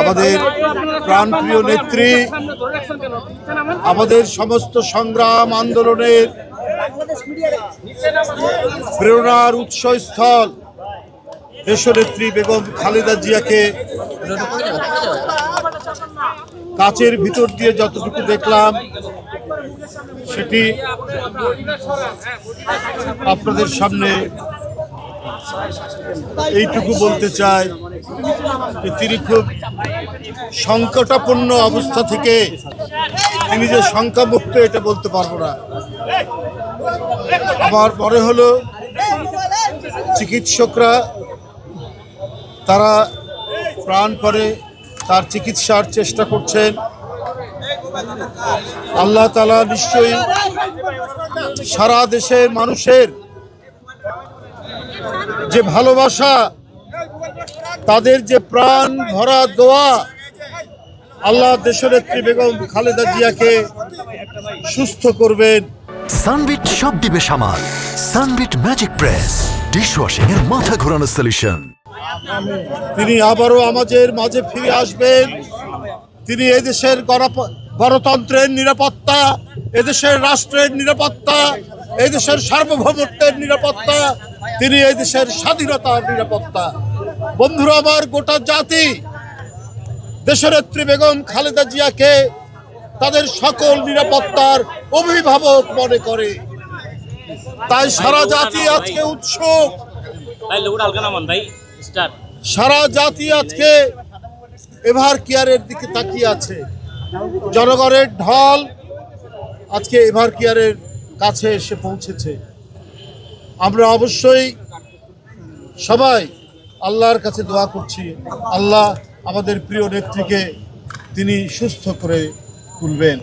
আমাদের প্রাণপ্রিয় নেত্রী, আমাদের সমস্ত সংগ্রাম আন্দোলনের প্রেরণার উৎসস্থল। দেশনেত্রী বেগম খালেদা জিয়াকে কাচের ভিতর দিয়ে যতটুকু দেখলাম, সেটি আপনাদের সামনে এইটুকু বলতে চাই যে তিনি খুব সংকটাপন্ন অবস্থা থেকে তিনি যে সংখ্যামুক্ত এটা বলতে পারব না। আমার পরে হলো চিকিৎসকরা, তারা প্রাণ করে তার চিকিৎসার চেষ্টা করছেন। আল্লাহ তালা নিশ্চয়ই সারা দেশের মানুষের যে ভালোবাসা তাদের যে প্রাণ ভরা দোয়া আল্লাহ দেশনেত্রী বেগম খালেদা জিয়াকে সুস্থ করবেন। সানবিট সব দিবে সামাল। সানবিট ম্যাজিক প্রেস ডিশওয়াশিং এর মাথা ঘোরানো সলিউশন তিনি আবারও আমাদের মাঝে ফিরে আসবেন। তিনি এদেশের গণতন্ত্রের নিরাপত্তা এদেশের রাষ্ট্রের নিরাপত্তা এদেশের সার্বভৌমত্বের নিরাপত্তা তিনি এই দেশের স্বাধীনতার নিরাপত্তা। বন্ধুরা আমার গোটা জাতি দেশনেত্রী বেগম খালেদা জিয়াকে তাদের সকল নিরাপত্তার অভিভাবক মনে করে। তাই সারা জাতি আজকে উৎসুক। সারা জাতি আজকে এভার কেয়ারের দিকে তাকিয়ে আছে। জনগণের ঢল আজকে এভার কেয়ারের কাছে এসে পৌঁছেছে। আমরা অবশ্যই সবাই আল্লাহর কাছে দোয়া করছি। আল্লাহ আমাদের প্রিয় নেত্রীকে তিনি সুস্থ করে তুলবেন।